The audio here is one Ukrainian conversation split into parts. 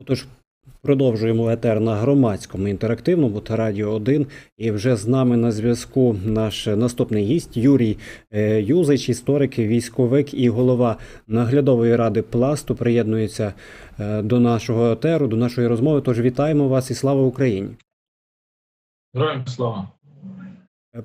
Отож, продовжуємо етер на громадському інтерактивному та радіо 1. І вже з нами на зв'язку наш наступний гість Юрій е, Юзич, історик, військовик і голова наглядової ради пласту. Приєднується е, до нашого етеру, до нашої розмови. Тож вітаємо вас і слава Україні! Героям слава.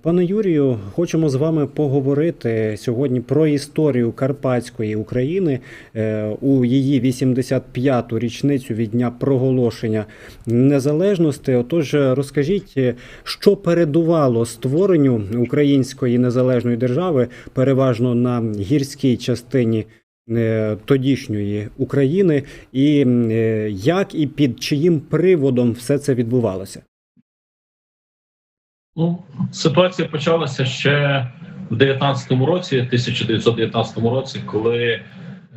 Пане Юрію, хочемо з вами поговорити сьогодні про історію Карпатської України е, у її 85-ту річницю від дня проголошення незалежності. Отож, розкажіть, що передувало створенню української незалежної держави, переважно на гірській частині е, тодішньої України, і е, як і під чиїм приводом все це відбувалося? Ну, ситуація почалася ще в 19-му році, 1919 році, коли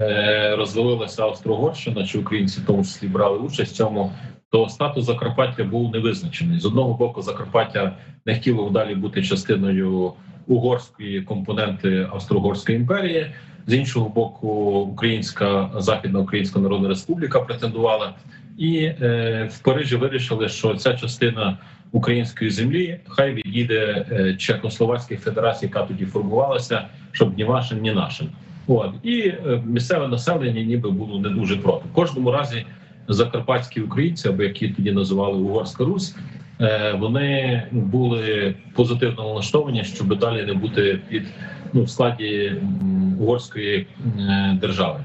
е, розвалилася Австро-Угорщина, чи українці в тому числі брали участь в цьому, то статус Закарпаття був невизначений. З одного боку, Закарпаття не хотіло далі бути частиною угорської компоненти Австро-Угорської імперії. З іншого боку, Українська Західна Українська Народна Республіка претендувала, і е, в Парижі вирішили, що ця частина української землі хай відійде е, Чехословацькій Федерації, яка тоді формувалася, щоб ні вашим, ні нашим. От і е, місцеве населення, ніби було не дуже проти. В кожному разі закарпатські українці, або які тоді називали Угорська Русь, е, вони були позитивно налаштовані, щоб далі не бути під ну в складі угорської держави.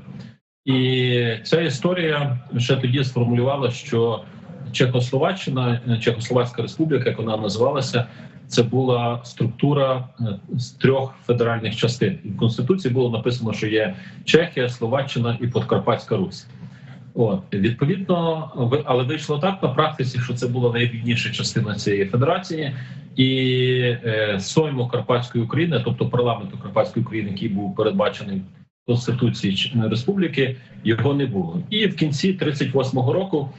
І ця історія ще тоді сформулювала, що Чехословаччина, е, Чехословацька республіка, як вона називалася, це була структура е, з трьох федеральних частин. І в конституції було написано, що є Чехія, Словаччина і Подкарпатська Русь. От відповідно, але вийшло так на практиці, що це була найбідніша частина цієї федерації, і е, Сойму Карпатської України, тобто парламенту Карпатської України, який був передбачений в Конституції Республіки, його не було. І в кінці 38-го року,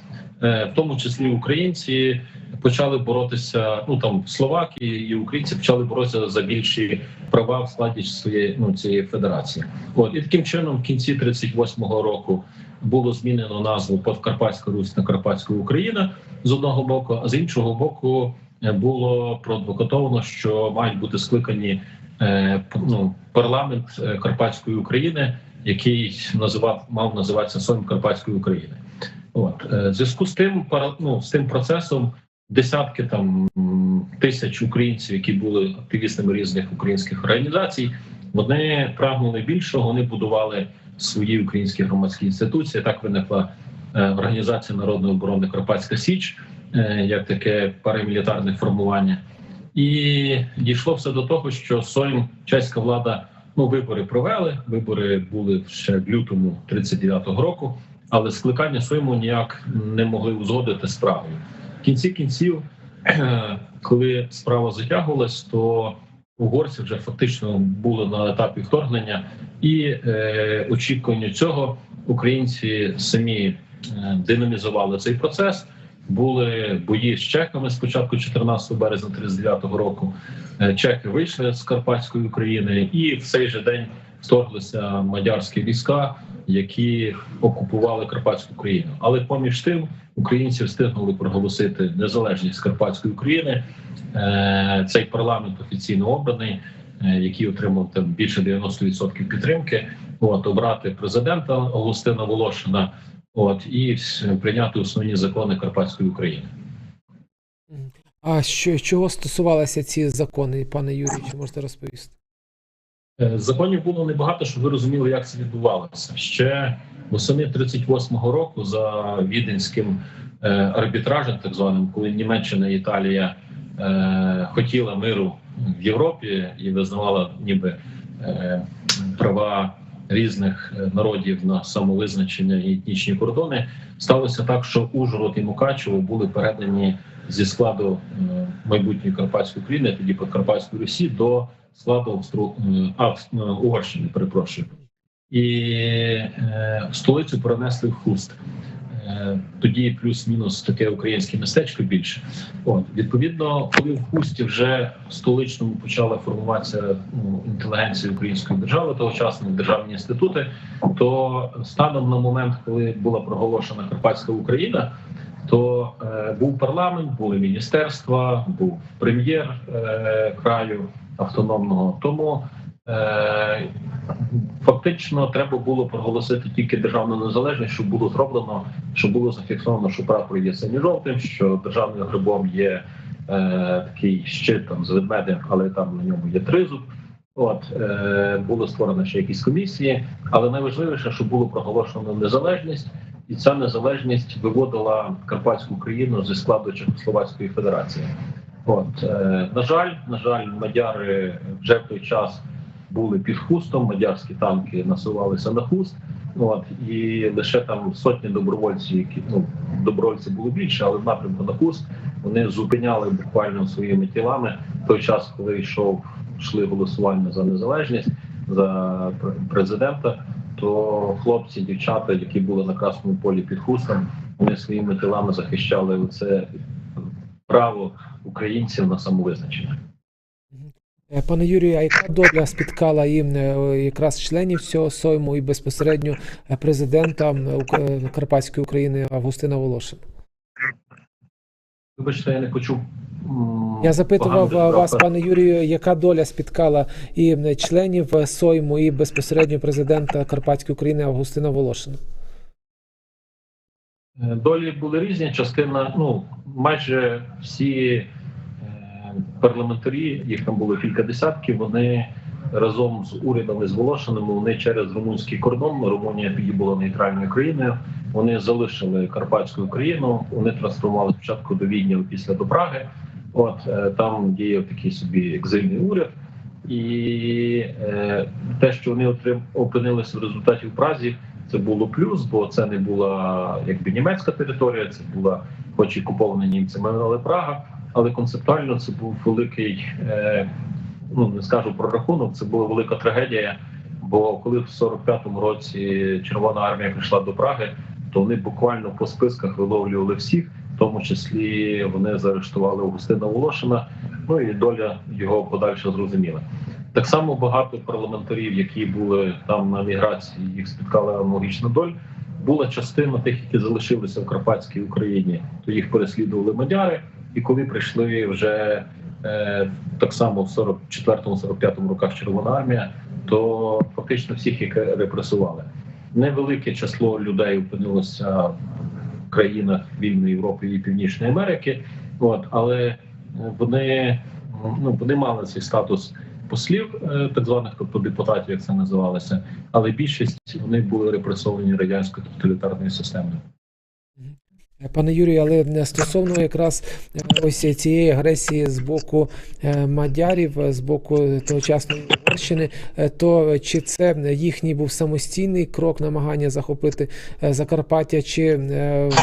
в тому числі українці, почали боротися. Ну там словаки і українці почали боротися за більші права в складі своєї ну цієї федерації. От і таким чином, в кінці 38-го року було змінено назву Подкарпатська Русь на Карпатська Україна з одного боку, а з іншого боку е, було проадвокатовано, що мають бути скликані е, ну, парламент е, Карпатської України, який називав мав називатися Сойм Карпатської України. От е, в зв'язку з тим, ну, з тим процесом десятки там тисяч українців, які були активістами різних українських організацій, вони прагнули більшого. Вони будували свої українські громадські інституції. Так виникла е, організація народної оборони Карпатська Січ, е, як таке парамілітарне формування, і дійшло все до того, що Сойм чеська влада ну вибори провели. Вибори були ще в лютому 39-го року, але скликання Сойму ніяк не могли узгодити справою. В кінці кінців, коли справа затягувалась, то угорці вже фактично були на етапі вторгнення, і е, очікування цього українці самі е, динамізували цей процес. Були бої з чехами спочатку 14 березня 39-го року. Е, Чехи вийшли з Карпатської України, і в цей же день вторглися мадярські війська, які окупували Карпатську Україну. Але поміж тим українці встигнули проголосити незалежність Карпатської України. Е, Цей парламент офіційно обраний, е, який отримав там більше 90% підтримки. От обрати президента Августина Волошина. От і прийняти основні закони Карпатської України. А що, чого стосувалися ці закони, пане Юрію, чи можете розповісти? Е, Законів було небагато, щоб ви розуміли, як це відбувалося. Ще восени 38-го року за віденським е, арбітражем, так званим, коли Німеччина і Італія е, хотіла миру в Європі і визнавала ніби права різних народів на самовизначення і етнічні кордони, сталося так, що Ужгород і Мукачево були передані зі складу майбутньої Карпатської України, тоді Подкарпатської Русі, до складу Австру... е, е, Угорщини, перепрошую. І е, столицю перенесли в Хуст. е, тоді плюс-мінус таке українське містечко більше. От відповідно, коли в Хусті вже столичному почала формуватися ну, інтелігенція української держави, тогочасно державні інститути, то станом на момент, коли була проголошена Карпатська Україна, то е, був парламент, були міністерства, був прем'єр е, краю автономного. Тому е, фактично треба було проголосити тільки державну незалежність, щоб було зроблено, щоб було зафіксовано, що прапор є синьо-жовтим, що державним грибом є е, такий щит там з ведмедем, але там на ньому є тризуб. От е, було створено ще якісь комісії, але найважливіше, щоб було проголошено незалежність, і ця незалежність виводила Карпатську Україну зі складу Чехословацької Федерації. От е, на жаль, на жаль, мадяри вже в той час були під хустом. Мадярські танки насувалися на хуст. От і лише там сотні добровольців, які ну добровольців було більше, але в напрямку на хуст вони зупиняли буквально своїми тілами той час, коли йшов йшли голосування за незалежність за президента. То хлопці, дівчата, які були на красному полі під хустом, вони своїми тілами захищали це право українців на самовизначення. Е, Пане Юрію, а яка доля спіткала і е, якраз членів цього сойму і безпосередньо президента Карпатської України Августина Волошина? Вибачте, я не почув. Я запитував а, вас, пане Юрію, яка доля спіткала і членів сойму, і безпосередньо президента Карпатської України Августина Волошина? Долі були різні. Частина, ну майже всі парламентарі, їх там було кілька десятків. Вони разом з урядами зголошеними. Вони через румунський кордон. Румунія тоді була нейтральною країною. Вони залишили Карпатську Україну. Вони трансформували спочатку до Відня, після до Праги. От е, там діяв такий собі екзильний уряд. І е, те, що вони отрим, опинилися в результаті в Празі, це було плюс, бо це не була якби німецька територія, це була, хоч і купована німцями, але Прага. Але концептуально це був великий, е, ну не скажу прорахунок, це була велика трагедія. Бо коли в 45-му році Червона армія прийшла до Праги, то вони буквально по списках виловлювали всіх, в тому числі вони заарештували Августина Волошина. Ну і доля його подальше зрозуміла. Так само багато парламентарів, які були там на міграції, їх спіткала аналогічна доль. Була частина тих, які залишилися в Карпатській Україні, то їх переслідували мадяри. І коли прийшли вже е, так само в 44-45 роках Червона армія, то фактично всіх їх репресували. Невелике число людей опинилося в країнах вільної Європи і Північної Америки. От але е, вони ну вони мали цей статус послів, е, так званих, тобто депутатів, як це називалося, але більшість вони були репресовані радянською тоталітарною системою. Пане Юрію, але не стосовно якраз е, ось цієї агресії з боку е, мадярів, е, з боку тогочасної Угорщини, то чи це їхній був самостійний крок намагання захопити Закарпаття, чи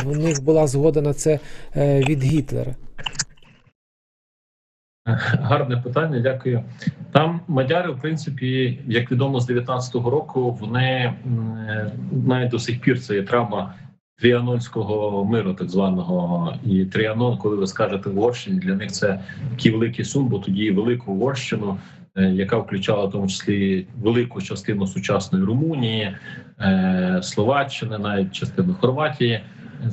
в них була згода на це від Гітлера? Гарне питання, дякую. Там мадяри, в принципі, як відомо, з 19-го року вони навіть до сих пір це є травма тріанонського миру, так званого. І Тріанон, коли ви скажете Угорщині, для них це такий великий сум, бо тоді велику Угорщину, е, яка включала в тому числі велику частину сучасної Румунії, е, Словаччини, навіть частину Хорватії.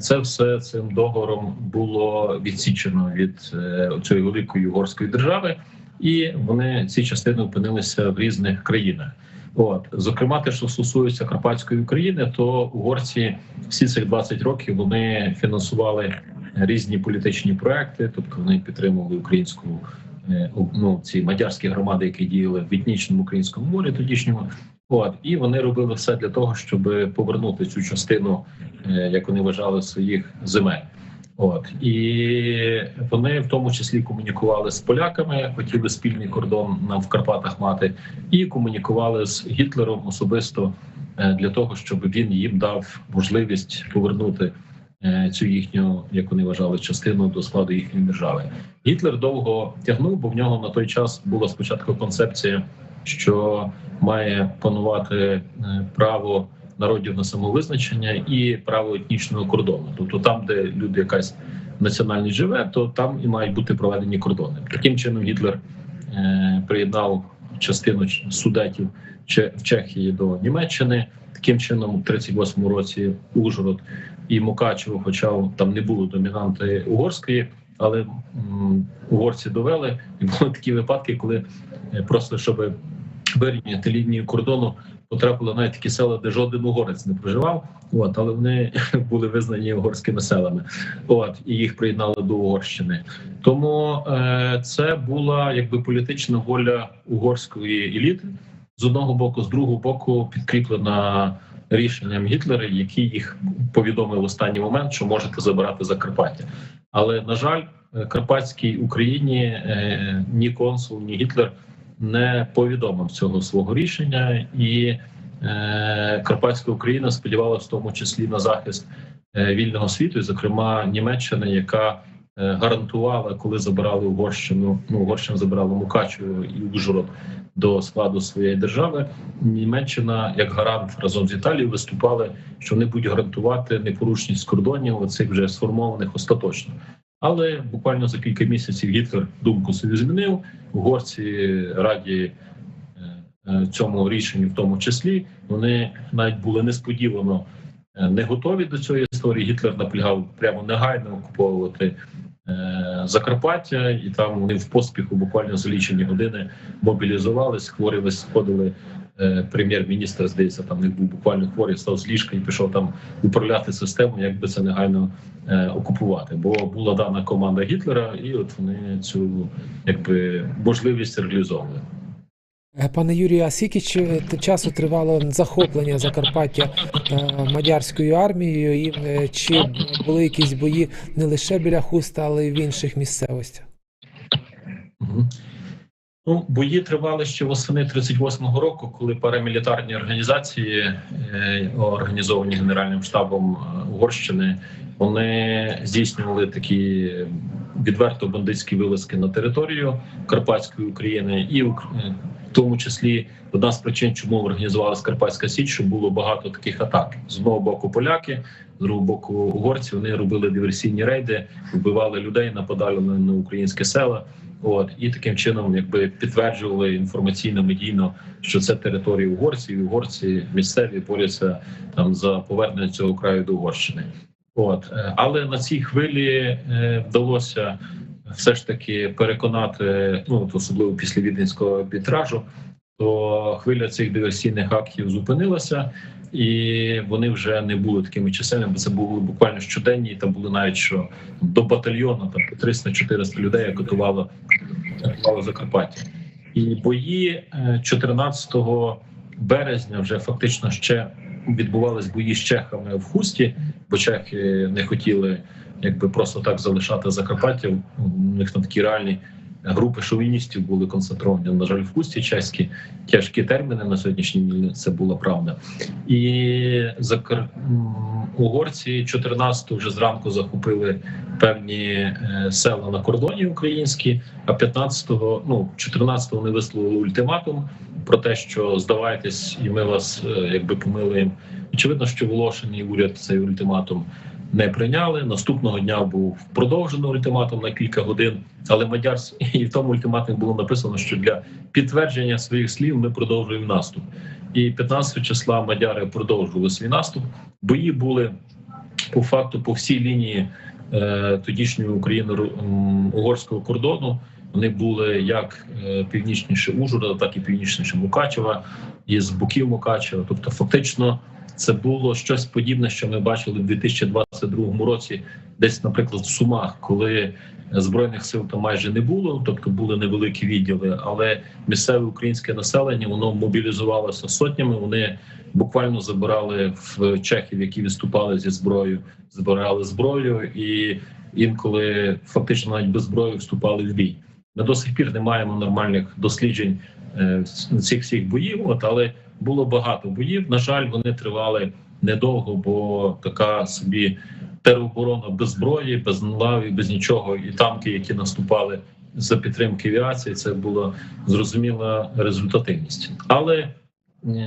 Це все цим договором було відсічено від е, цієї великої угорської держави, і вони ці частини опинилися в різних країнах. От зокрема, те, що стосується Карпатської України, то угорці всі цих 20 років вони фінансували різні політичні проекти, тобто вони підтримували українську е, ну, ці мадярські громади, які діяли в етнічному українському морі, тодішньому. От і вони робили все для того, щоб повернути цю частину, е, як вони вважали, своїх земель. От і вони в тому числі комунікували з поляками, хотіли спільний кордон нам в Карпатах мати, і комунікували з Гітлером особисто е, для того, щоб він їм дав можливість повернути е, цю їхню, як вони вважали, частину до складу їхньої держави. Гітлер довго тягнув, бо в нього на той час була спочатку концепція, що має панувати е, право народів на самовизначення і право етнічного кордону. Тобто там, де люди якась національність живе, то там і мають бути проведені кордони. Таким чином Гітлер е, приєднав частину судетів в Чехії до Німеччини. Таким чином, у 38-му році Ужгород і Мукачево, хоча там не було домінанти угорської, але м, угорці довели, і були такі випадки, коли е, просто щоб вирівняти лінію кордону, потрапили навіть такі села, де жоден угорець не проживав. От, але вони були визнані угорськими селами. От і їх приєднали до Угорщини. Тому е, це була якби політична воля угорської еліти з одного боку, з другого боку, підкріплена рішенням Гітлера, який їх повідомив в останній момент, що можете забирати Закарпаття. Але на жаль, е, Карпатській Україні е, ні консул, ні Гітлер не повідомив цього свого рішення, і е, Карпатська Україна сподівалася в тому числі на захист е, вільного світу, і, зокрема Німеччини, яка е, гарантувала, коли забирали Угорщину, ну Угорщина забирала Мукачево і Ужгород до складу своєї держави. Німеччина як гарант разом з Італією виступали, що вони будуть гарантувати непорушність кордонів оцих вже сформованих остаточно. Але буквально за кілька місяців Гітлер думку собі змінив. Угорці раді е, е, цьому рішенню, в тому числі, вони навіть були несподівано е, не готові до цієї історії. Гітлер наполягав прямо негайно окуповувати Закарпаття, і там вони в поспіху буквально за лічені години мобілізувались, хворі висходили. Е, Прем'єр-міністр здається, там не був буквально хворий, став з ліжка і пішов там управляти систему, як би це негайно е, окупувати. Бо була дана команда Гітлера, і от вони цю якби можливість реалізовували. Е, Пане Юрію, а скільки часу тривало захоплення Закарпаття мадярською армією, і чи були якісь бої не лише біля Хуста, але й в інших місцевостях? Ну, бої тривали ще восени 38-го року, коли парамілітарні організації, е, організовані Генеральним штабом е, Угорщини, вони здійснювали такі відверто бандитські вилазки на територію Карпатської України, і в е, тому числі одна з причин, чому організувалася Карпатська Січ, що було багато таких атак. З одного боку поляки, з другого боку угорці. Вони робили диверсійні рейди, вбивали людей, нападали на, українські села. От. І таким чином, якби підтверджували інформаційно медійно, що це територія угорців, і угорці місцеві борються там за повернення цього краю до Угорщини. От. Е, але на цій хвилі е, вдалося все ж таки переконати, ну от особливо після віденського арбітражу, то хвиля цих диверсійних актів зупинилася, і вони вже не були такими чисельними, бо це були буквально щоденні. Там були навіть що до батальйону там по 300-400 людей як готувало, готувало Закарпаття. І бої е, 14 березня вже фактично ще відбувались бої з чехами в хусті, бо чехи не хотіли якби просто так залишати Закарпаття. У них там такі реальні групи шовіністів були концентровані. На жаль, в хусті чеські тяжкі терміни на сьогоднішній день це була правда. І Закар... м, угорці 14-го вже зранку захопили певні е, села на кордоні українські, а 15-го, ну 14-го вони висловили ультиматум про те, що здавайтесь, і ми вас е, якби помилуємо. Очевидно, що Волошин і уряд цей ультиматум не прийняли. Наступного дня був продовжено ультиматум на кілька годин, але мадяр і в тому ультиматумі було написано, що для підтвердження своїх слів ми продовжуємо наступ. І 15 числа мадяри продовжували свій наступ. Бої були по факту по всій лінії е, тодішньої України угорського кордону. Вони були як е, північніше Ужгорода, так і північніше Мукачева, і з боків Мукачева. Тобто, фактично, це було щось подібне, що ми бачили в 2022 році, десь, наприклад, в Сумах, коли збройних сил там майже не було, тобто були невеликі відділи, але місцеве українське населення воно мобілізувалося сотнями. Вони буквально забирали в чехів, які виступали зі зброєю, збирали зброю, і інколи фактично навіть без зброї вступали в бій. Ми до сих пір не маємо нормальних досліджень е, цих всіх боїв. От але було багато боїв. На жаль, вони тривали недовго, бо така собі тероборона без зброї, без лаві, без нічого, і танки, які наступали за підтримки авіації, це була зрозуміла результативність. Але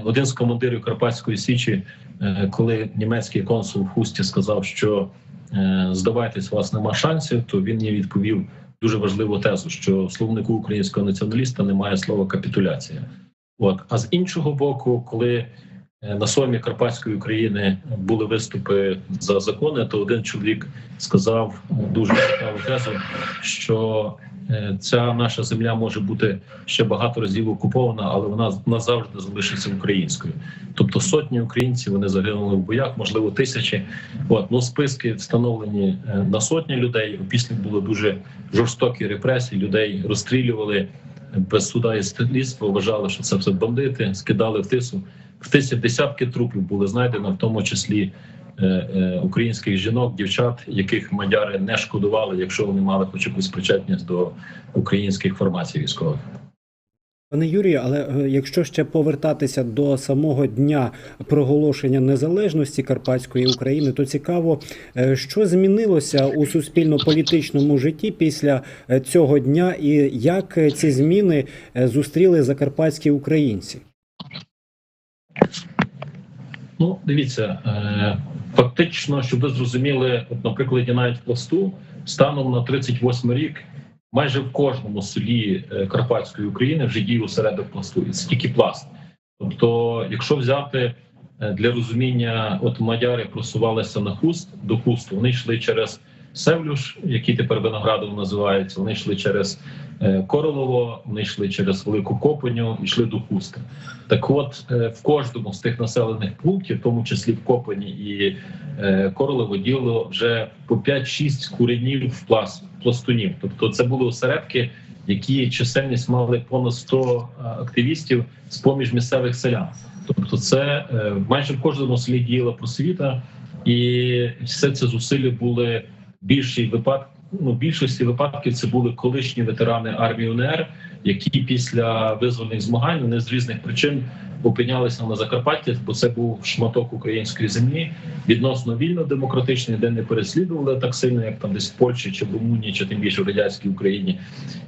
один з командирів Карпатської Січі, е, коли німецький консул в Хусті сказав, що е, здавайтесь, у вас нема шансів, то він їй відповів дуже важливу тезу, що в словнику українського націоналіста немає слова капітуляція. От а з іншого боку, коли е, на сомі Карпатської України були виступи за закони, то один чоловік сказав е, дуже цікаву тезу, що е, ця наша земля може бути ще багато разів окупована, але вона назавжди залишиться українською. Тобто сотні українців вони загинули в боях, можливо, тисячі. От ну списки встановлені на сотні людей. Після були дуже жорстокі репресії. Людей розстрілювали без суда і слідства. Вважали, що це все бандити, скидали в тису. В тисі десятки трупів були знайдено, в тому числі е, е, українських жінок, дівчат, яких мадяри не шкодували, якщо вони мали хоч якусь причетність до українських формацій військових. Пане Юрію, але е, якщо ще повертатися до самого дня проголошення незалежності Карпатської України, то цікаво, е, що змінилося у суспільно-політичному житті після е, цього дня, і як ці зміни зустріли закарпатські українці? Ну, дивіться, фактично, щоб ви зрозуміли, от, на навіть пласту, станом на 38 рік, майже в кожному селі е, Карпатської України вже діє осередок пласту, і тільки пласт. Тобто, якщо взяти е, для розуміння, от мадяри просувалися на хуст до хусту, вони йшли через Севлюш, який тепер Виноградов називається. Вони йшли через е, Королово, вони йшли через Велику Копаню, йшли до Хуста. Так, от е, в кожному з тих населених пунктів, в тому числі в Копані і е, Королево, діло вже по 5-6 куренів пласт, пластунів. Тобто, це були осередки, які чисельність мали понад 100 активістів з поміж місцевих селян. Тобто, це майже в кожному селі діяла просвіта, і все це зусилля були більшій випадку. Ну, більшості випадків це були колишні ветерани армії УНР, які після визвольних змагань вони з різних причин опинялися на Закарпатті, бо це був шматок української землі відносно вільно демократичний, де не переслідували так сильно, як там десь в Польщі чи в Румунії, чи тим більше в радянській Україні.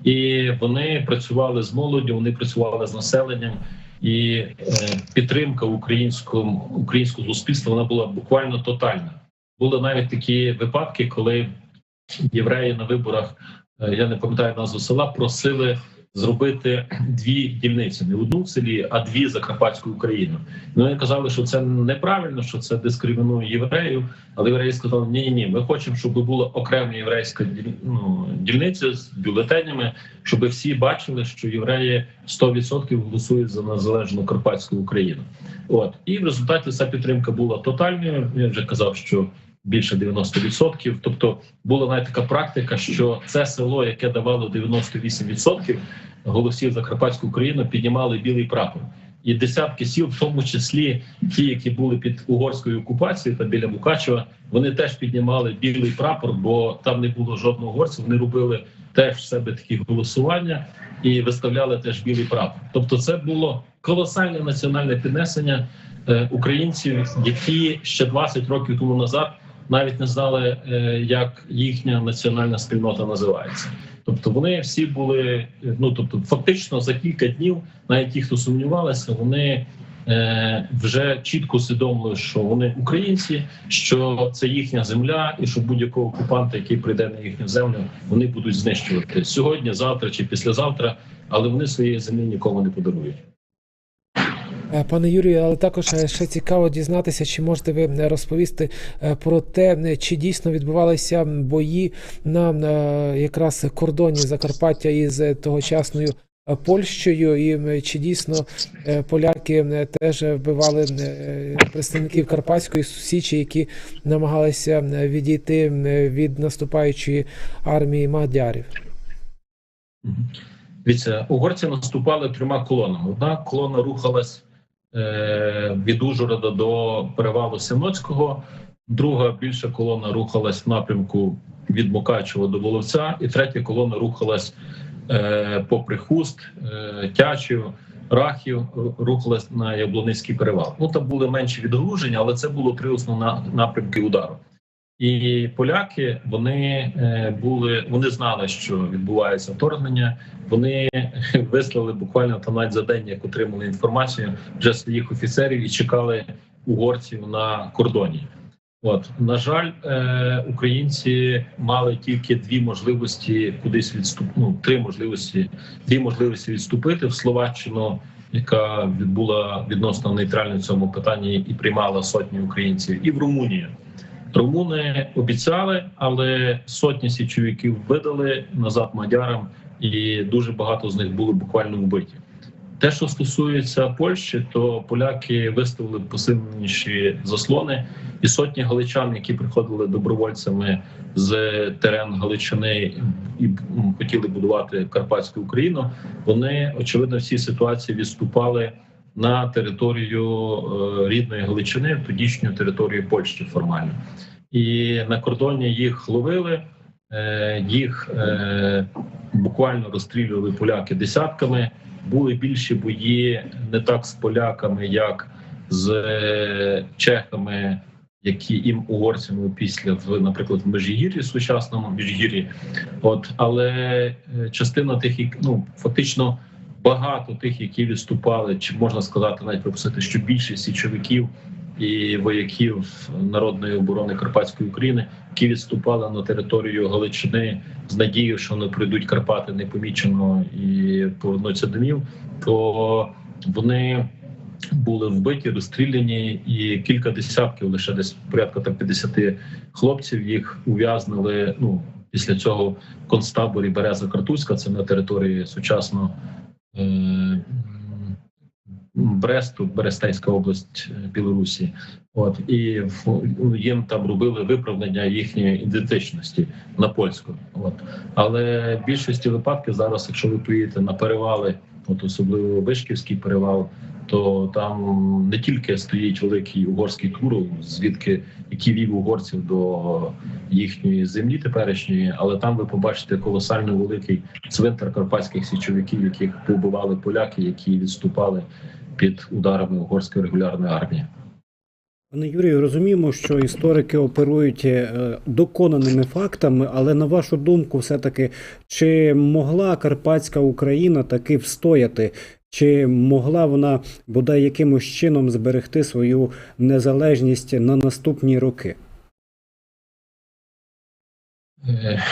І вони працювали з молоддю, вони працювали з населенням. І е, підтримка українського українського суспільства вона була буквально тотальна. Були навіть такі випадки, коли євреї на виборах, е, я не пам'ятаю назву села, просили зробити дві дільниці, не одну в селі, а дві Закарпатську Україну. Ну вони казали, що це неправильно, що це дискримінує євреїв. Але євреї сказали, ні, ні, ми хочемо, щоб була окрема єврейська ну, дільниця з бюлетенями, щоб всі бачили, що євреї 100% голосують за незалежну Карпатську Україну. От і в результаті ця підтримка була тотальною. Я вже казав, що більше 90%. Тобто була навіть така практика, що це село, яке давало 98% голосів за Карпатську Україну, піднімали білий прапор. І десятки сіл, в тому числі ті, які були під угорською окупацією та біля Мукачева, вони теж піднімали білий прапор, бо там не було жодного угорця. Вони робили теж в себе такі голосування і виставляли теж білий прапор. Тобто, це було колосальне національне піднесення е, українців, які ще 20 років тому назад навіть не знали, е, як їхня національна спільнота називається. Тобто вони всі були е, ну тобто, фактично за кілька днів, навіть ті, хто сумнівалися, вони е, вже чітко усвідомили, що вони українці, що це їхня земля, і що будь-якого окупанта, який прийде на їхню землю, вони будуть знищувати сьогодні, завтра чи післязавтра, але вони своєї землі нікому не подарують. Е, Пане Юрію, але також е, ще цікаво дізнатися, чи можете ви е, розповісти про те, чи дійсно відбувалися бої на якраз кордоні Закарпаття із тогочасною Польщею, і чи дійсно поляки теж вбивали представників Карпатської Січі, які намагалися відійти від наступаючої армії мадярів? Дивіться, угорці наступали трьома колонами. Одна колона рухалась від Ужгорода до перевалу Синоцького, друга більша колона рухалась в напрямку від Мукачева до Воловця, і третя колона рухалась е, попри Хуст, е, Тячів, Рахів, рухалась на Яблоницький перевал. Ну там були менші відгруження, але це було три основні напрямки удару. І поляки вони е, були, вони знали, що відбувається вторгнення. Вони вислали буквально там навіть за день, як отримали інформацію вже своїх офіцерів і чекали угорців на кордоні. От на жаль, е, українці мали тільки дві можливості кудись відступ... ну, три можливості, дві можливості відступити в Словаччину, яка відбула відносно нейтрально в цьому питанні і приймала сотні українців, і в Румунію. Румуни обіцяли, але сотні січовиків видали назад мадярам, і дуже багато з них були буквально вбиті. Те, що стосується Польщі, то поляки виставили посиленіші заслони, і сотні галичан, які приходили добровольцями з терен Галичини і хотіли будувати Карпатську Україну. Вони очевидно в цій ситуації відступали на територію е, рідної Галичини, тодішню територію Польщі формально. І на кордоні їх ловили, е, їх е, буквально розстрілювали поляки десятками. Були більші бої не так з поляками, як з чехами, які їм угорцями після в, наприклад, в Межигір'ї, сучасному Межигір'ї. От але частина тих, ну фактично багато тих, які відступали, чи можна сказати, навіть припустити, що більшість січовиків і вояків народної оборони Карпатської України, які відступали на територію Галичини з надією, що вони пройдуть Карпати непомічено і повернуться домів, то вони були вбиті, розстріляні, і кілька десятків, лише десь порядка там 50 хлопців їх ув'язнили. Ну після цього в концтаборі Береза Картузька, це на території сучасного Бресту, Берестейська область е, Білорусі. От і ну, їм там робили виправлення їхньої ідентичності на польську. От але в більшості випадків зараз, якщо ви поїдете на перевали, от особливо Вишківський перевал, то там не тільки стоїть великий угорський туру, звідки які вів угорців до їхньої землі теперішньої, але там ви побачите колосально великий цвинтар карпатських січовиків, яких побивали поляки, які відступали під ударами угорської регулярної армії. Пане Юрію, розуміємо, що історики оперують е, доконаними фактами, але на вашу думку, все-таки, чи могла Карпатська Україна таки встояти? Чи могла вона бодай якимось чином зберегти свою незалежність на наступні роки? Е,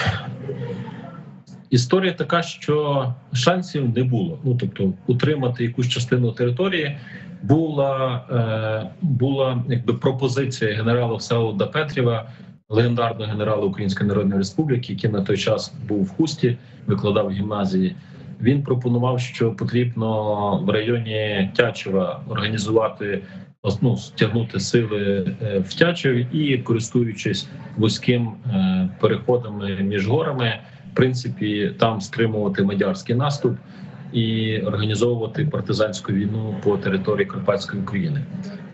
Історія така, що шансів не було. Ну тобто, утримати якусь частину території була е, була якби пропозиція генерала Всеволода Петрєва, легендарного генерала Української Народної Республіки, який на той час був в Хусті, викладав в гімназії. Він пропонував, що потрібно в районі Тячева організувати ну, стягнути сили е, в Тячеві і користуючись вузьким е, переходами між горами, в принципі, там стримувати мадярський наступ і організовувати партизанську війну по території Карпатської України.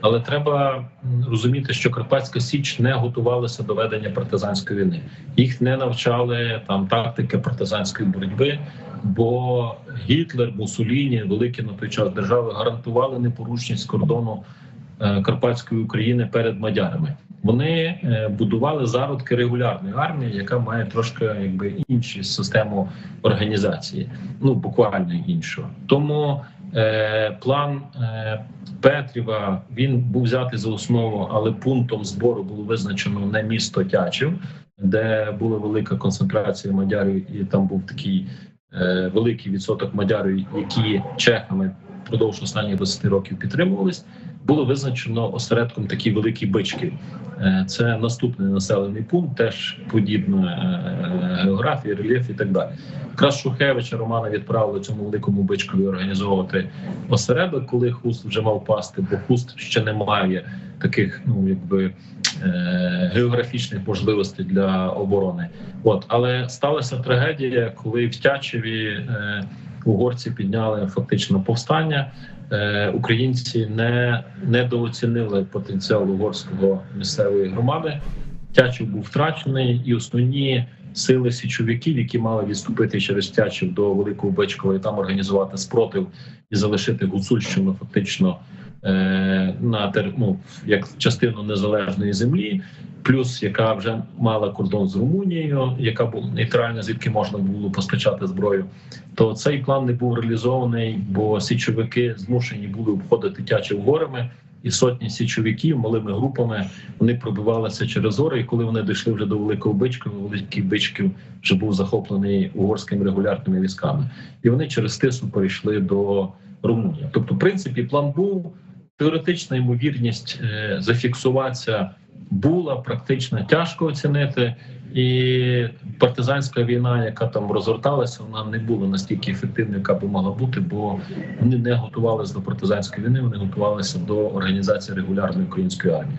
Але треба розуміти, що Карпатська Січ не готувалася до ведення партизанської війни. Їх не навчали там тактики партизанської боротьби, бо Гітлер, Мусоліні, великі на той час держави гарантували непорушність кордону е, Карпатської України перед мадярами. Вони е, будували зародки регулярної армії, яка має трошки якби іншу систему організації, ну буквально іншу. Тому е, план е, Петріва він був взятий за основу, але пунктом збору було визначено не місто Тячів, де була велика концентрація мадярів, і там був такий е, великий відсоток мадярів, які чехами впродовж останніх 20 років підтримувались. Було визначено осередком такі великі бички. Е, Це наступний населений пункт, теж подібна е, географія, рельєф і так далі. Якраз Шухевича Романа відправили цьому великому бичкові організовувати осередок, коли хуст вже мав пасти, бо хуст ще не має таких, ну якби е, географічних можливостей для оборони. От але сталася трагедія, коли в Тячеві е, угорці підняли фактично повстання. Е, Українці не недооцінили потенціал угорського місцевої громади. Тячів був втрачений, і основні сили січовиків, які мали відступити через Тячів до Великого Бичкова і там організувати спротив і залишити Гуцульщину фактично е, на тер- ну, як частину незалежної землі. Плюс яка вже мала кордон з Румунією, яка була нейтральна, звідки можна було постачати зброю. То цей план не був реалізований, бо січовики змушені були обходити Тячів горами, і сотні січовиків малими групами вони пробивалися через гори. І коли вони дійшли вже до великого бичкова, великий бичків вже був захоплений угорськими регулярними військами, і вони через тису перейшли до Румунії. Тобто, в принципі, план був теоретична ймовірність е, зафіксуватися була практично тяжко оцінити. І партизанська війна, яка там розгорталася, вона не була настільки ефективною, яка би могла бути, бо вони не готувалися до партизанської війни, вони готувалися до організації регулярної української армії.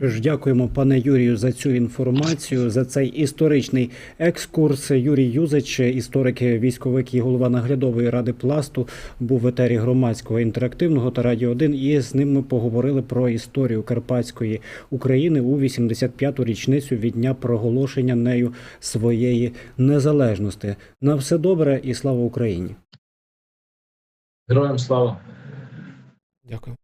Тож дякуємо пане Юрію за цю інформацію, за цей історичний екскурс. Юрій Юзич, історик, військовик і голова наглядової ради пласту, був в етері громадського інтерактивного та радіо 1, і з ним ми поговорили про історію Карпатської України у 85-ту річницю від дня проголошення нею своєї незалежності. На все добре і слава Україні! Героям слава! Дякую.